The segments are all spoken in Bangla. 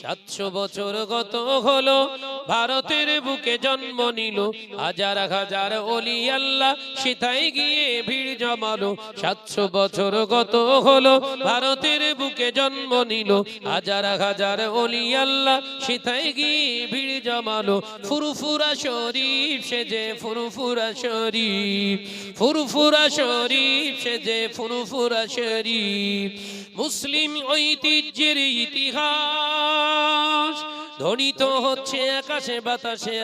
সাতশো বছর গত হলো। ভারতের বুকে জন্ম নিল। হাজার হাজার অলি আল্লাহ সেথায় গিয়ে ভিড় জমালো। সাতশো বছর গত হলো, ভারতের বুকে জন্ম নিল। হাজার হাজার অলি আল্লাহ সেথায় গিয়ে ভিড় জমালো। ফুরফুরা শরীফ সেজে ফুরফুরা শরীফ। ফুরফুরা শরীফ সেজে ফুরফুরা শরীফ। মুসলিম ঐতিহ্যের ইতিহাস ধ্বনিত হচ্ছে আকাশে বাতাসে।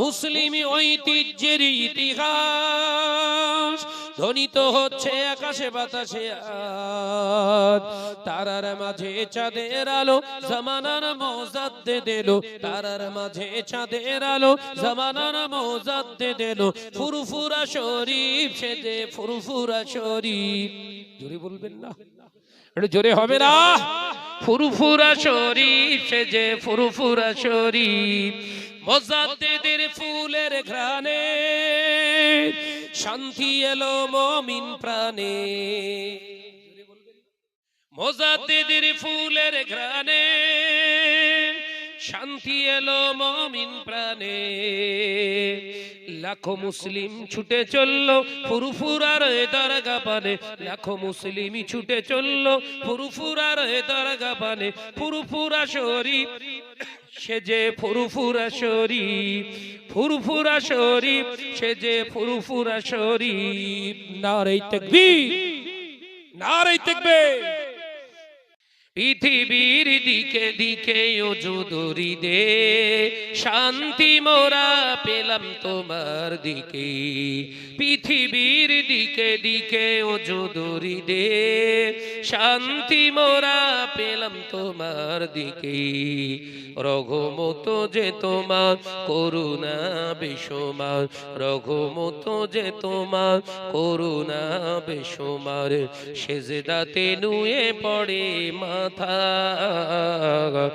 মুসলিম ঐতিহ্যের ইতিহাস ধ্বনিত হচ্ছে আকাশে বাতাসে তারার মাঝে চাঁদের আলো, জামানার মৌজাদ্দে দিল তারার মাঝে চাঁদের আলো, জামানার মৌজাদ্দে দিল ফুরফুরা শরীফ, সেজে ফুরফুরা শরীফ। জোরে বলবেন না? একটু জোরে হবে না? ফুরফুরা শরীফ সেজে ফুরফুরা শরীফ, মজাদ্দেদের ফুলের ঘ্রাণে শান্তি এলো মমিন প্রাণে। মোজাদ্দেদের ফুলের ঘ্রাণে শান্তি এলো মমিন প্রাণে। লাখো মুসলিম ছুটে চলল ফুরফুরার এ দরগা পানে। লাখো মুসলিম ছুটে চলল ফুরফুরার এ দরগা পানে। ফুরফুরা শরীফ সেজে ফুরফুরা শরীফ ফুরফুরা শরীফ সেজে ফুরফুরা শরীফ। নারে তাকবীর নারে তাকবীর। পৃথিবীর দিকে দিকে ওজুদরি দে শান্তি মোরা পেলাম তোমার দিকে। পৃথিবীর দিকে দিকে ওজুদরি দে শান্তি মোরা পেলাম তোমার দিকে। রঘুমত যে তোমার করুণা বেসমার রঘুমত যে তোমার করুণা বেসমার সেজদাতে নুয়ে পড়ে মাথা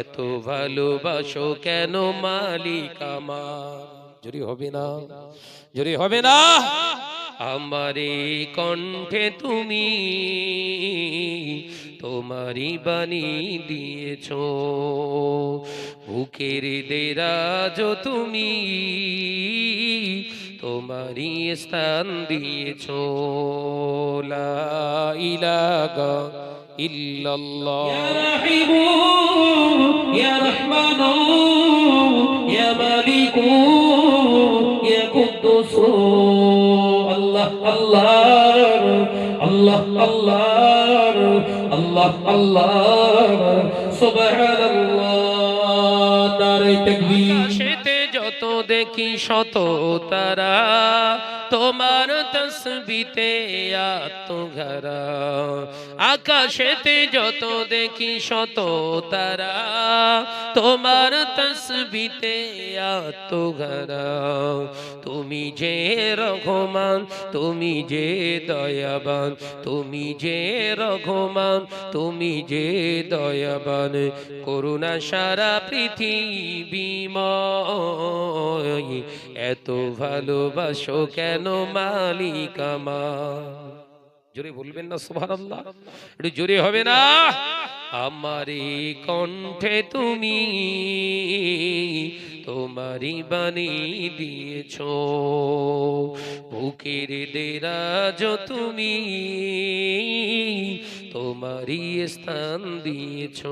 এত ভালোবাসো কেন মালিক আমার? হবে না, জুরি হবে না। আমারে কণ্ঠে তুমি তোমারই বাণী দিয়েছ, বুকের দেরাজ তুমি তোমারই স্থান দিয়েছ। লা إلا الله يا رحيم يا رحمن يا مالك يا قدوس الله الله الله الله الله الله سبحان الله دار تكبير দেখি শত তারা? তোমার তসবিতে আত্মঘরা আকাশেতে যত দেখি শত তারা, তোমার তসবিতে আত্মঘরা তুমি যে রঘমান, তুমি যে দয়াবান, তুমি যে রঘমান, তুমি যে দয়াবান। করুণা সারা পৃথিবী পৃথিবীময় এত ভালোবাসো কেন মালিক আমার? জোরে বলবেন না সুবহানাল্লাহ। একটু জোরে হবে না? আমারি কণ্ঠে তুমি তোমারই বাণী দিয়েছ। বুকের দেরাজ তুমি তোমারই স্থান দিয়েছ।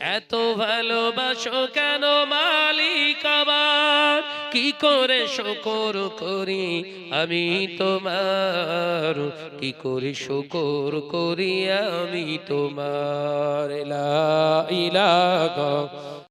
এত ভালোবাসো কেন মালিক আমার? কি করে শকর করি? আমি তোমার কি করে শকর করি? আমি তোমার ইলা